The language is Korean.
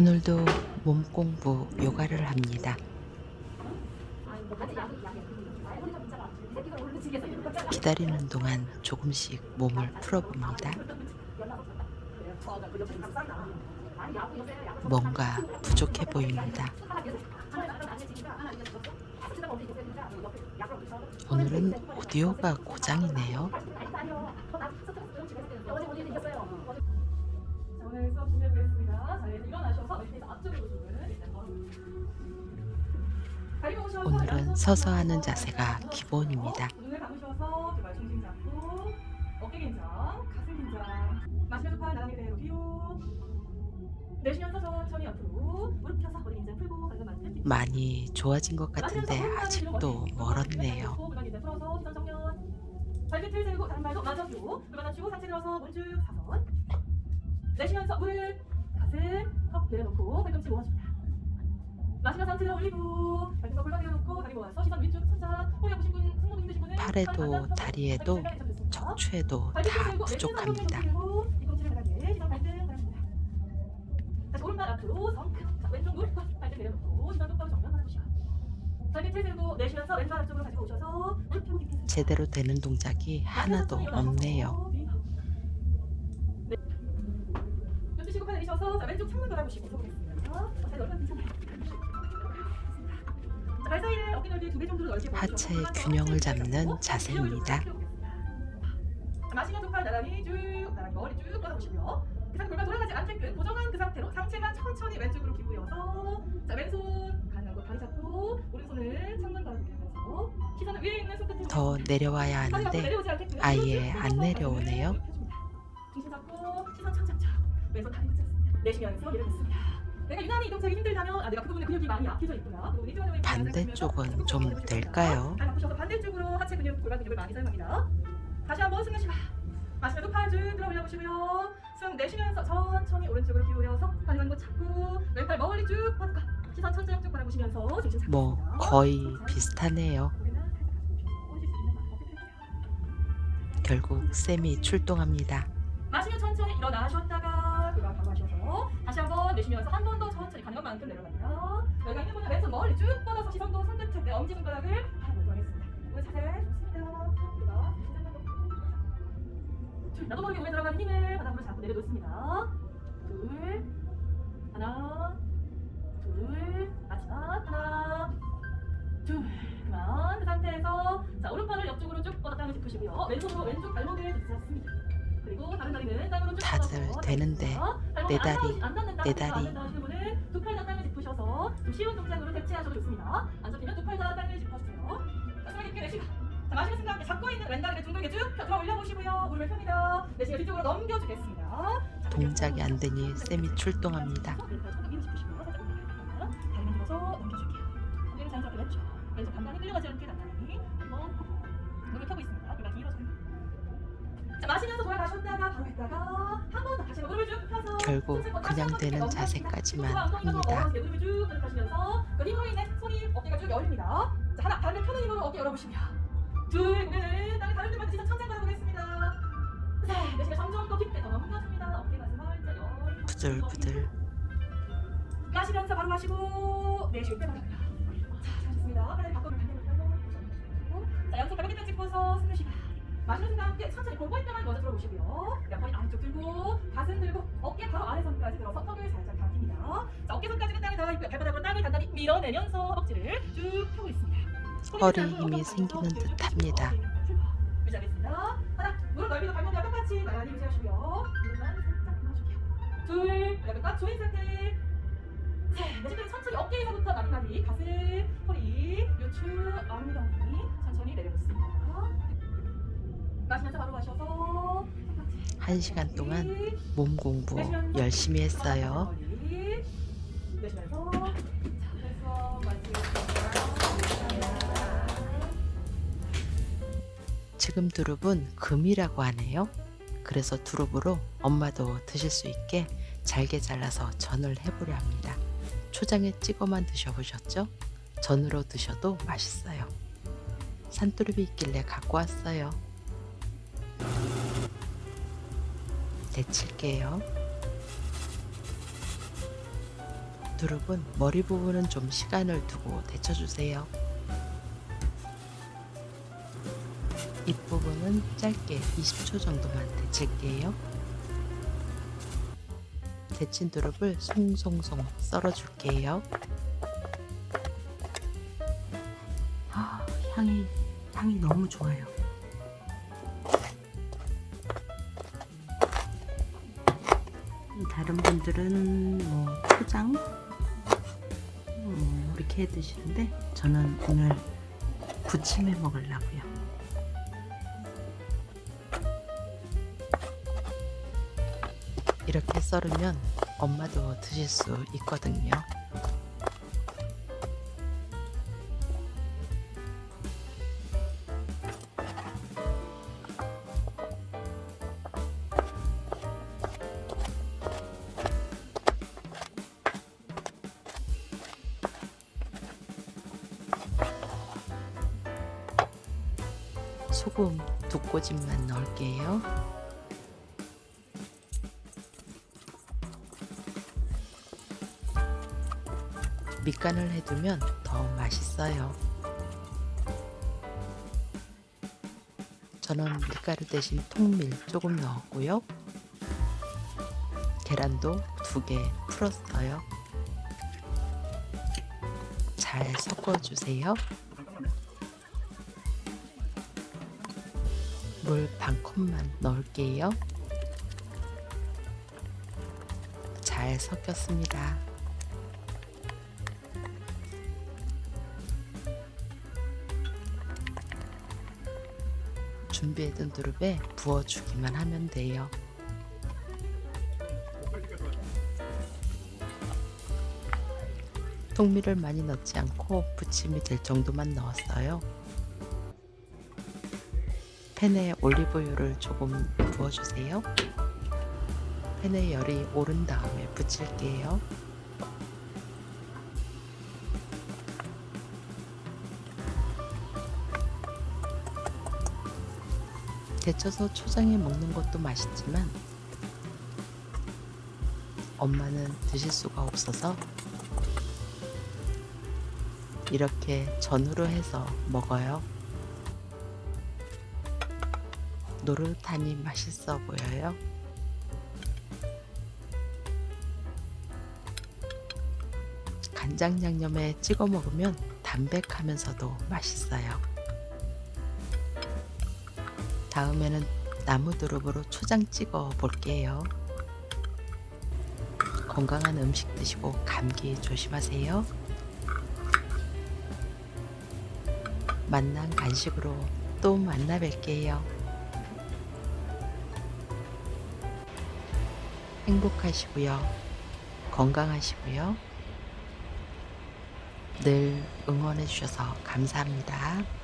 오늘도 몸 공부 요가를 합니다. 기다리는 동안 조금씩 몸을 풀어봅니다. 뭔가 부족해 보입니다. 오늘은 오디오가 고장이네요. 오늘은 서서 하는 자세가 기본입니다. 많이 좋아진 것 같은데 아직도 멀었네요. 내쉬면서 무릎, 가슴, 턱 내려놓고 팔꿈치 모아줍니다. 마시면서 상체 들어 올리고 발등과 골반 내려놓고 다리 모아서 시선 위쪽 천장 허리 아프신 분, 승모근 힘드신 분은 팔에도 다리에도 척추에도 다 부족합니다. 뒤꿈치를 바닥에 시선 발등 바랍니다. 다시 오른발 앞으로 성큼 자, 왼쪽 무릎 발등 내려놓고 시선 똑바로 정면 바라보시오. 발끝을 세우고 내쉬면서 왼발 앞쪽으로 가지고 오셔서 무릎 펴고 깊게 제대로 되는 동작이 하나도 없네요. 왼쪽 창문 바라보시고 서보겠습니다. 자, 발 괜찮아요. 사이를 어깨 넓이 두배 정도로 넓게 하체의 균형을 잡는 자세입니다. 펴고 자, 마시면서 팔 나란히 쭉 나란히 머리 쭉 뻗어보시고요. 그 상태 골반 돌아가지 않게끔 고정한 그 상태로 상체만 천천히 왼쪽으로 기울여서 자 왼손 가능한 곳 다리 잡고 오른손을 창문 바라보게 하면서 시선을 위에 있는 손끝으로 더 내려와야 하는데 아예 쭉 안. 내려오네요. 중심 잡고 시선 천천히 왼손 다리 붙였습니다. 내쉬면서 내려놓습니다. 내가 유난히 이동작이 힘들다면 아 내가 그 부분에 근육이 많이 약해져 있구나. 그 반대쪽은 좀 될까요? 발 바꾸셔서 반대쪽으로 하체 근육, 골반 근육을 많이 사용합니다. 다시 한번 숨 내쉬고 마시면서 팔쭉 들어 올려보시고요. 숨 내쉬면서 천천히 오른쪽으로 기울여서 가능한 곳 잡고 왼팔 멀리 쭉 뻗고 시선 천천히 쭉 바라보시면서 뭐. 거의 비슷하네요. 결국 쌤이 출동합니다. 마시면 천천히 일어나셨다가 한번 내쉬면서 한 번 더 천천히 가능한 만큼 내려갑니다. 여기가 있는 분은 왼손 멀리 쭉 뻗어서 시선도 손끝에 내 엄지 손가락을 바라보도록 하겠습니다. 오늘 자세 좋습니다. 둘, 나도 모르게 오래 들어가는 힘을 바닥으로 잡고 내려놓습니다. 둘, 하나, 둘, 마지막 하나, 둘. 그만 그 상태에서 자 오른팔을 옆쪽으로 쭉 뻗어 땅을 짚으시고요. 왼손으로 왼쪽 발목을 붙잡습니다. 그리고 다른 다리는 땅으로 쭉 다들 뻗어서 되는데 내안 다리, 내 다리. 두 팔 다 땅을 짚으셔서 좀 쉬운 동작으로 대체하셔도 좋습니다. 안 잡히면 두 팔 다 땅을 짚어주세요. 자, 숨을 깊게 내쉬고 자, 마시는 순간 잡고 있는 왼다리를 둥글게 쭉 펴- 올려보시고요. 무릎을 펴니다. 내쉬고 뒤쪽으로 넘겨주겠습니다. 자, 동작이 안 되니 쌤이 출동합니다. 왼팔 손목 위로 짚으시고요. 살짝 올려드립니다. 다리를 들어서 넘겨줄게요. 고개는 자연스럽게 왼쪽. 왼쪽 간단히 끌려가지 않게 단단히 한번 무릎을 펴고 있습니다. 골반 길어져요. 자, 마시면서 돌아가셨다가 바로 했다가 결국 그냥 되는. 자세까지만 합니다. 그 하나 펴는 힘으로 어깨 열어보시며 둘 다른 데만 천장 바라보겠습니다. 점점 더 깊게 더 넘겨줍니다. 어깨 가슴 부들부들 마시면서 바로 마시고 내쉴 때 바랍니다. 자, 잘하셨습니다. 반대로 펴고 자, 양손 가볍게 딱 짚어서 숨 내쉬고 마시는 순간 함께 천천히 골반뼈만 먼저 들어보시고요. 양팔 아래쪽 들고 가슴 들고 어깨 바로 아래선까지 들어서 턱을 살짝 당깁니다. 자, 어깨선까지는 땅에 닿아 있고요. 발바닥으로 땅을 단단히 밀어내면서 허벅지를 쭉 펴고 있습니다. 허리 힘이 생기는 듯합니다. 유지하겠습니다. 하나, 무릎 넓이도 발목과 똑같이 나란히 유지하시고요. 무릎만 살짝 눌러줄게요. 둘, 꽉 조인 상태. 셋, 내쉬면 천천히 어깨에서부터 나리나리 가슴, 허리, 요추, 엉덩이 천천히 내려놓습니다. 한 시간 동안 몸 공부 열심히 했어요. 지금 두릅은 금이라고 하네요. 그래서 두릅으로 엄마도 드실 수 있게 잘게 잘라서 전을 해보려 합니다. 초장에 찍어만 드셔보셨죠? 전으로 드셔도 맛있어요. 산두릅이 있길래 갖고 왔어요. 데칠게요. 두릅은 머리 부분은 좀 시간을 두고 데쳐주세요. 잎부분은 짧게 20초 정도만 데칠게요. 데친 두릅을 송송송 썰어줄게요. 아, 향이 향이 너무 좋아요. 다른 분들은 뭐 초장 음, 이렇게 해 드시는데 저는 오늘 부침해 먹으려고요. 이렇게 썰으면 엄마도 드실 수 있거든요. 소금 두 꼬집만 넣을게요. 밑간을 해두면 더 맛있어요. 저는 밀가루 대신 통밀 조금 넣었고요. 계란도 두 개 풀었어요. 잘 섞어주세요. 물 반 컵만 넣을게요. 잘 섞였습니다. 준비해둔 두릅에 부어주기만 하면 돼요. 통밀을 많이 넣지 않고 부침이 될 정도만 넣었어요. 팬에 올리브유를 조금 부어주세요. 팬에 열이 오른 다음에 부칠게요. 데쳐서 초장에 먹는 것도 맛있지만 엄마는 드실 수가 없어서 이렇게 전으로 해서 먹어요. 노릇하니 맛있어 보여요. 간장 양념에 찍어 먹으면 담백하면서도 맛있어요. 다음에는 나무 두릅으로 초장 찍어 볼게요. 건강한 음식 드시고 감기 조심하세요. 만난 간식으로 또 만나 뵐게요. 행복하시고요. 건강하시고요. 늘 응원해 주셔서 감사합니다.